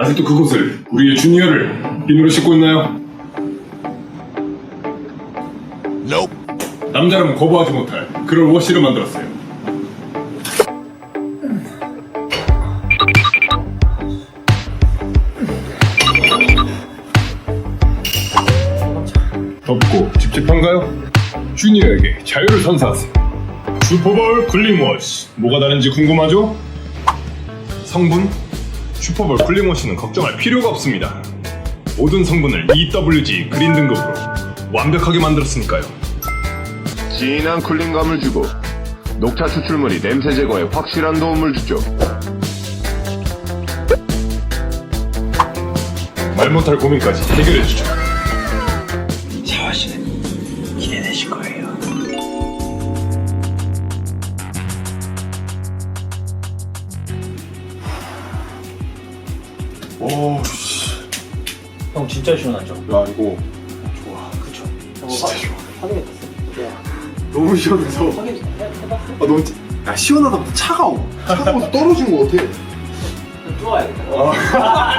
아직도 그곳을 우리의 주니어를 비누로 씻고 있나요? 남자라면 거부하지 못할 그런 워시를 만들었어요. 덥고 찝찝한가요? 주니어에게 자유를 선사하세요. 슈퍼볼 쿨링워시 뭐가 다른지 궁금하죠? 성분? 슈퍼볼 쿨링워시는 걱정할 필요가 없습니다. 모든 성분을 EWG 그린 등급으로 완벽하게 만들었으니까요. 진한 쿨링감을 주고 녹차 추출물이 냄새 제거에 확실한 도움을 주죠. 말 못할 고민까지 해결해주죠. 샤워씨는 기대되실 거예요. 오, 씨. 형 진짜 시원하죠? 야, 이거 좋아. 그쵸? 진짜 좋아. 확인해 봤어요. 네. 너무 시원해서 확인 해봤어? 아 너무 찌- 야 시원하다 차가워 차가워서 떨어진 거 같아 뚫어야겠다.